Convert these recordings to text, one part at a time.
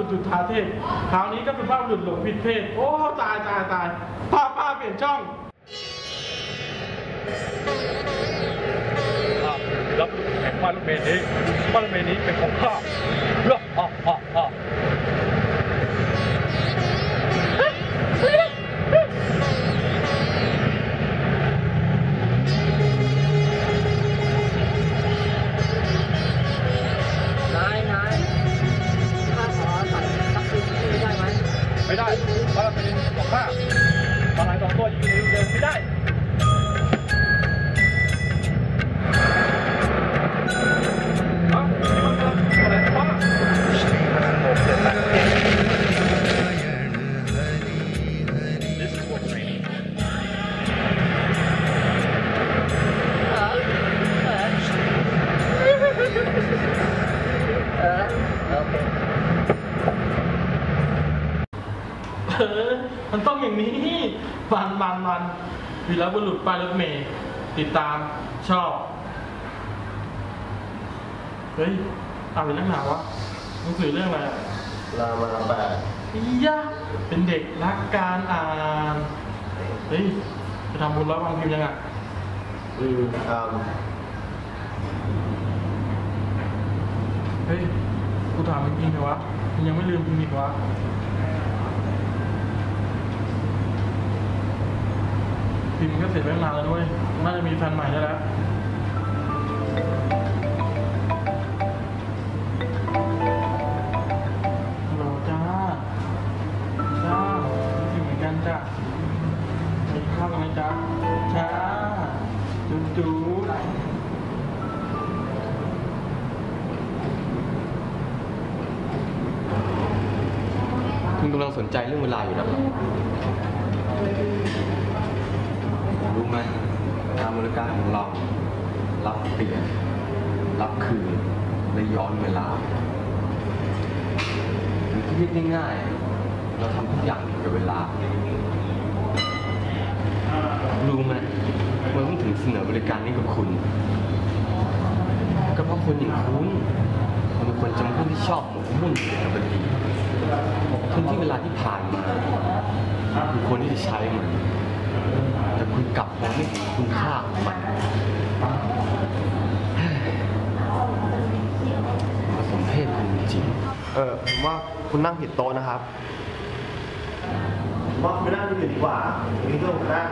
แล้วก็สุภาพบุรุษจุดทาเทพคราวนี้ก็เป็นภาพบุรุษหลงผิดเพศ โอ้ ตายตายตายภาพภาพเปลี่ยนช่องข้ารับแข่งมาลุเมนี้บ้านลูกเมนี้เป็นของข้าเพื่ออะอะอะน เออ มันต้องอย่างนี้มันมันมันวีรบุรุษป้ายรถเมย์ติดตามชอบ เฮ้ยอ่านเป็นนักหนาวะหนังสือเรื่องอะไรอะรามาแปดอียะเป็นเด็กรักการอ่าน เฮ้ยจะทำบุญร้อยวันพิมพ์ยังอะอืมทเฮ้ย กูถามจริงๆเลยวะมึงยังไม่ลืมพิมพ์อีกวะ พิมพ์ก็เสร็จไปตั้งนานแล้วด้วยน่าจะมีแฟนใหม่ได้แล้วฮัลโหลจ้าจ้าคิดถึงเหมือนกันจ้ะไปกินข้าวกันไหมจ้าจ้าจุ๊จุ๊คุณกำลังสนใจเรื่องเวลาอยู่นะรู้ไหมการบริการของเรา รับเปลี่ยน รับคืน และย้อนเวลาหรือที่เรียกง่ายๆ เราทำทุกอย่างเกี่ยวกับเวลา รู้ไหมเมื่อผมถึงเสนอบริการนี้กับคุณ ก็เพราะคนอย่างคุณมันเป็นคนจำพวกที่ชอบหมกมุ่นกับอดีตคนที่เวลาที่ผ่านมาคือคนที่จะใช้มัน คุณกลับมองไม่เห็นคุณค่าของมันผสมเพศคุณจริงเออผมว่าคุณนั่งผิดโต๊ะนะครับ ผมว่าคุณไปนั่งที่อื่นดีกว่านี่ก็ผมนั่ง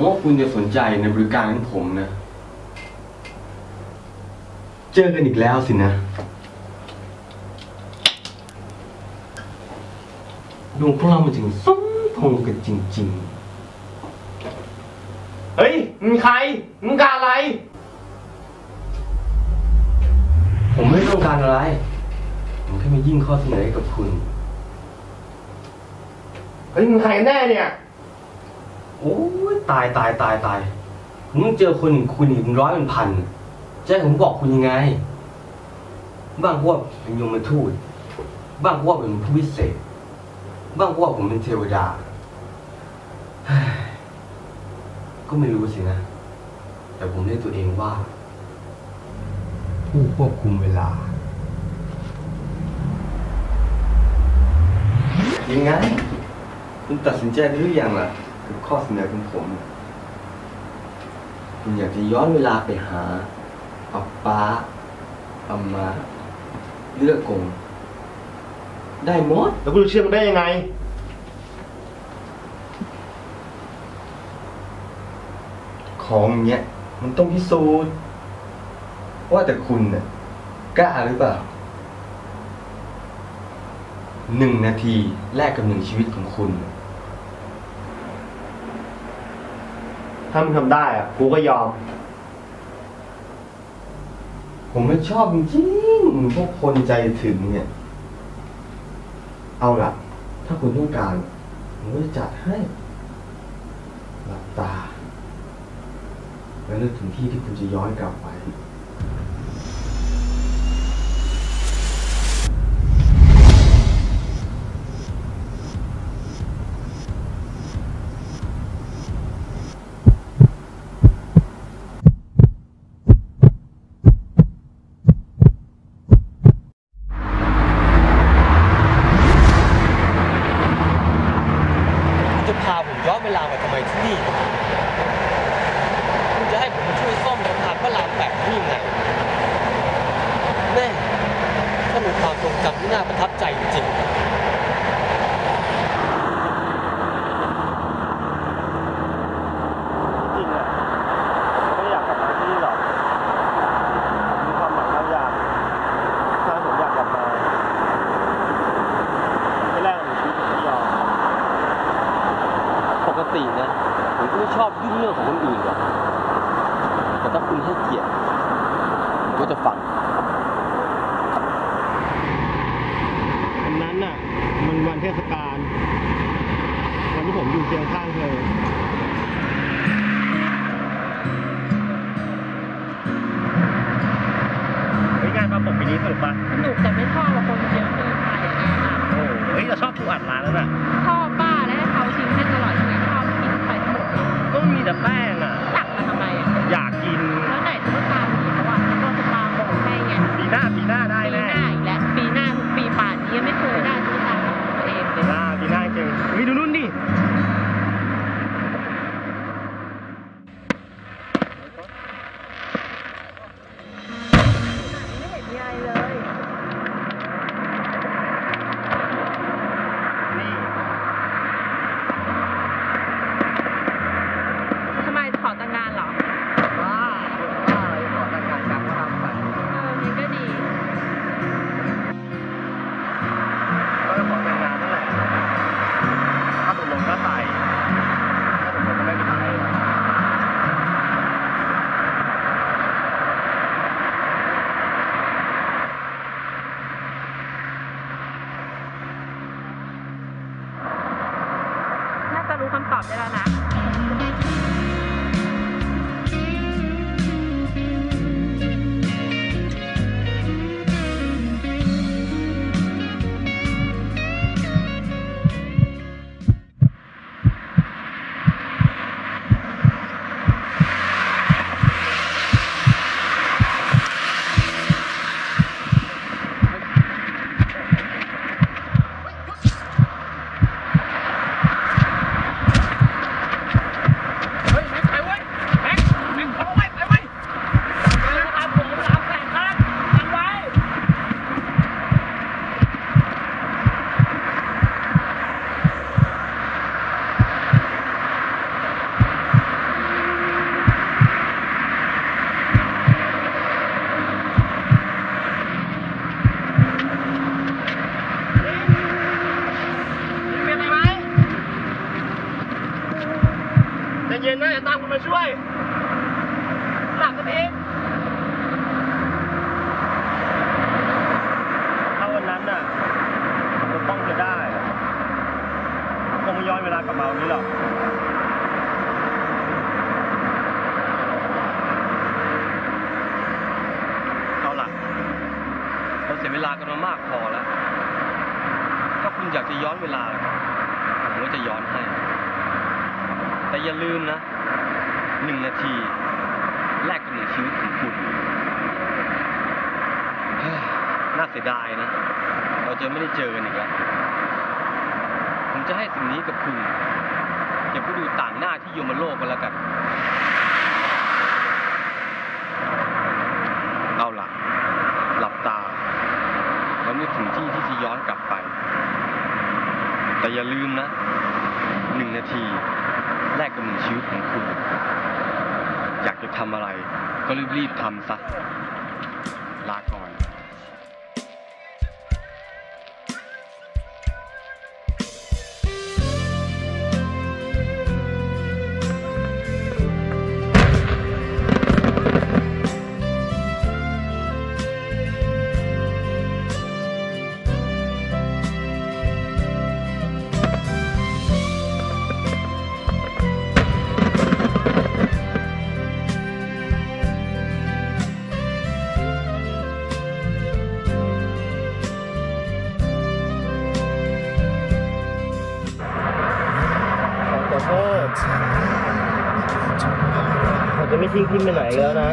งว่าคุณจะสนใจในบริการของผมนะ เจอกันอีกแล้วสินะ ดวงพวกเรามันจึงสมพงษ์กันจริงเฮ้ย มึงใคร มึงการอะไรๆผมไม่ต้องการอะไร ผมแค่มายิ่งข้อเสนอให้กับคุณ เฮ้ย มึงใครกันแน่เนี่ย โอ้ยตายตายตายตายผมเจอคนอย่างคุณอีกเป็นร้อยเป็นพันจะให้ผมบอกคุณยังไง บ้างพวกเป็นยมทูต บ้างพวกเป็นผู้วิเศษ บ้างพวกผมเป็นเทวดา ก็ไม่รู้สินะ แต่ผมเรียกตัวเองว่า ผู้ควบคุมเวลา ยังไง คุณตัดสินใจได้หรือยังล่ะ กับข้อเสนอของผม คุณอยากจะย้อนเวลาไปหาปับป้าปัมมาเลือกกง ได้หมด แล้วกูจะเชื่อมึงได้ยังไง ของอย่างเงี้ย มันต้องพิสูจน์ว่าแต่คุณน่ะกล้าหรือเปล่าหนึ่งนาทีแลกกับหนึ่งชีวิตของคุณ ถ้ามึงทำได้อะกูก็ยอม ผมไม่ชอบจริงๆพวกคนใจถึงเนี่ย เอาล่ะถ้าคุณต้องการผมก็จะจัดให้หลับตาแล้วนึกถึงที่ที่คุณจะย้อนกลับไป คุณจะพาผมย้อนเวลามาทำไมที่นี่ คุณจะให้ผมมาช่วยซ่อมสะพานพระรามแปดที่ยังไง แม่ถ้ามีความทรงจำที่น่าประทับใจจริง จริงอะผมไม่อยากกลับมาที่นี่หรอก มีความหมายบางอย่างถ้าผมอยากกลับมาไม่แลกกับชีวิตผมไม่ยอม ปกตินะ ผมก็ไม่ชอบยุ่งเรื่องของคนอื่นหรอกแต่ถ้าคุณให้เกียรติผมก็จะฟังวันนั้นน่ะ มันวันเทศกาลวันที่ผมอยู่เคียงข้างเธอ เองถ้าวันนั้นน่ะปกป้องเธอได้คงไม่ย้อนเวลากลับมาวันนี้หรอกเอาล่ะเราเสียเวลากันมามากพอแล้ว ถ้าคุณอยากจะย้อนเวลา ผมก็จะย้อนให้ แต่อย่าลืมนะหนึ่งนาที แลกกับหนึ่งชีวิตของคุณน่าเสียดายนะ เราจะไม่ได้เจอกันอีกแล้ว ผมจะให้สิ่งนี้กับคุณเก็บไว้ดูต่างหน้าที่โยมโลกกันแล้วกัน เอาล่ะ หลับตาแล้วนึกถึงที่ที่จะย้อนกลับไป แต่อย่าลืมนะ หนึ่งนาที แลกกับหนึ่งชีวิตของคุณ อยากจะทำอะไร ก็รีบๆทำซะ ไปไหนแล้วนะ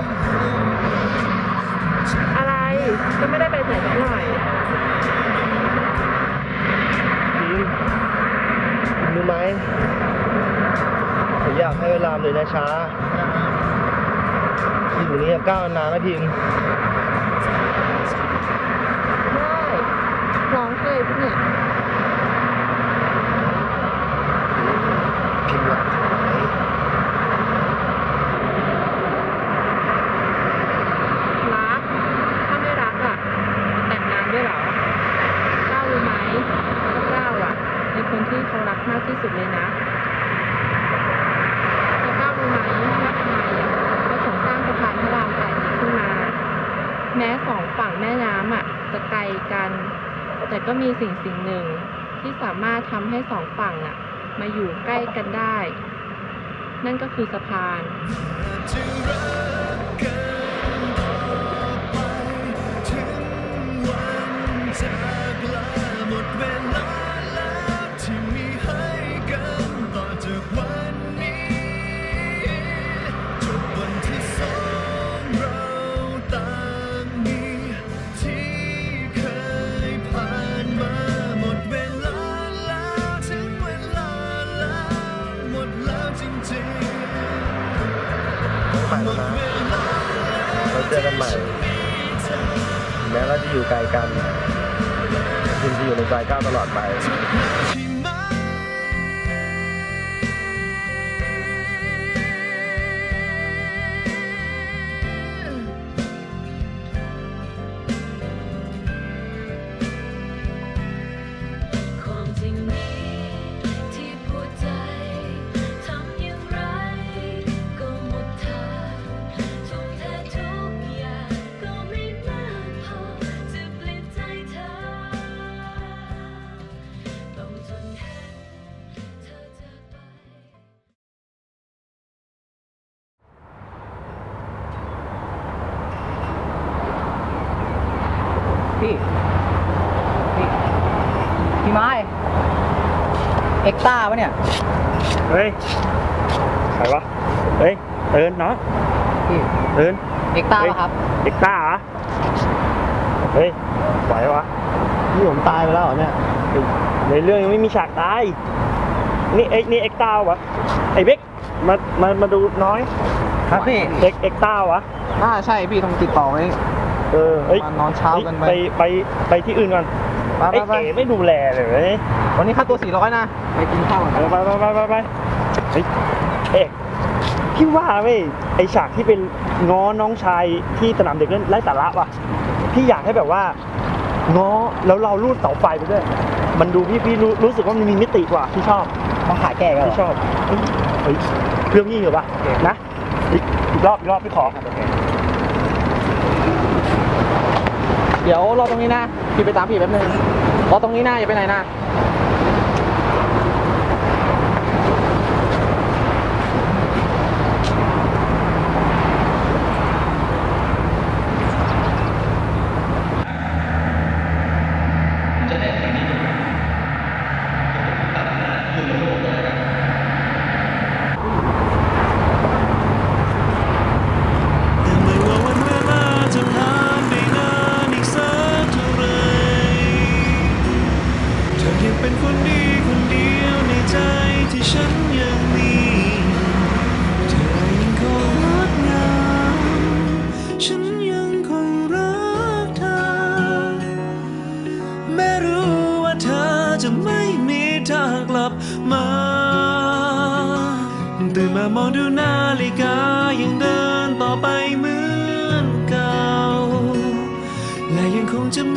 อะไรก็ไม่ได้ไปไหนสักหน่อยพิมพ์รู้ไหมผมอยากให้เวลาเลยนะช้าอยู่นี่ก้าวนานนะพิมได้ร้องเพลงเนี่ย พิมพ์หลับ รัก ถ้าไม่รักอะจะแต่งงานด้วยเหรอก้าวรู้ไหมว่าก้าวอะมีคนที่เขารักมากที่สุดเลยนะแต่ก้าวรู้ไหมว่าทำไมอะเขาถึงสร้างสะพานพระรามแปดนี้ขึ้นมา แม้สองฝั่งแม่น้ำอะจะไกลกัน แต่ก็มีสิ่งสิ่งหนึ่งที่สามารถทำให้สองฝั่งอะ มาอยู่ใกล้กันได้ นั่นก็คือสะพาน ใหม่แล้วนะ เราเจอกันใหม่ แม้เราจะอยู่ไกลกันพิมพ์จะอยู่ในใจก้าวตลอดไป เอ็กต้าปะเนี่ย เฮ้ยใครวะ เฮ้ยเอินเนาะพี่เอินเอ็กต้าปะครับเด็กต้าเหรอ เฮ้ยไหววะนี่ผมตายไปแล้วเหรอเนี่ย ในเรื่องยังไม่มีฉากตาย นี่เอ็กนี่เอ็กต้าวะไอ้เบ๊กมา มา มาดูน้อยครับพี่ เอ็กเอ็กต้าวะอ่าใช่พี่ต้องติดต่อไว้ เออเอ้ยมานอนเช้ากันไป ไป ไป ไปที่อื่นก่อน ไอ้เก๋ไม่ดูแลเลยวันนี้ค่าตัวสี่ร้อยนะ ไปกินข้าวก่นไปไปไปไปไปเฮ้ยเอ๊ะพี่ว่าเว้ยไอฉากที่เป็นง้อน้องชายที่สนามเด็กเล่นไร้สาระว่ะพี่อยากให้แบบว่าง้อแล้วเราลูดเสาไฟไปด้วย มันดูพี่พี่รู้รู้สึกว่ามันมีมิติกว่าพี่ชอบมาขายแก่กันพี่ชอบเฮ้ยเรื่องนี้เหรอวะนะอีกรอบอีกรอบพี่ขอ เดี๋ยวรอตรงนี้นะพี่ไปตามพี่แป๊บนึงรอตรงนี้นะอย่าไปไหนนะ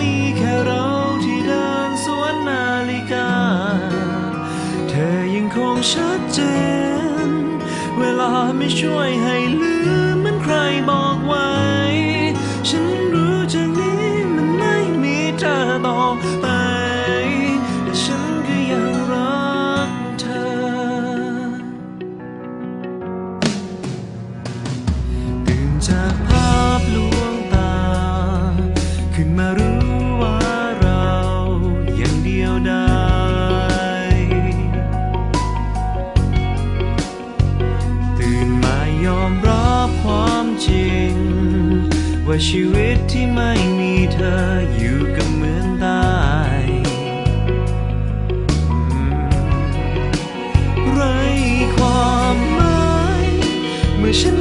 มีแค่เราที่ดินสวนนาฬิกา เธอยังคงชัดเจน เวลาไม่ช่วยให้ลืมมันใครบอกไว้ ฉันรู้จากนี้มันไม่มีเธอต่อ wishing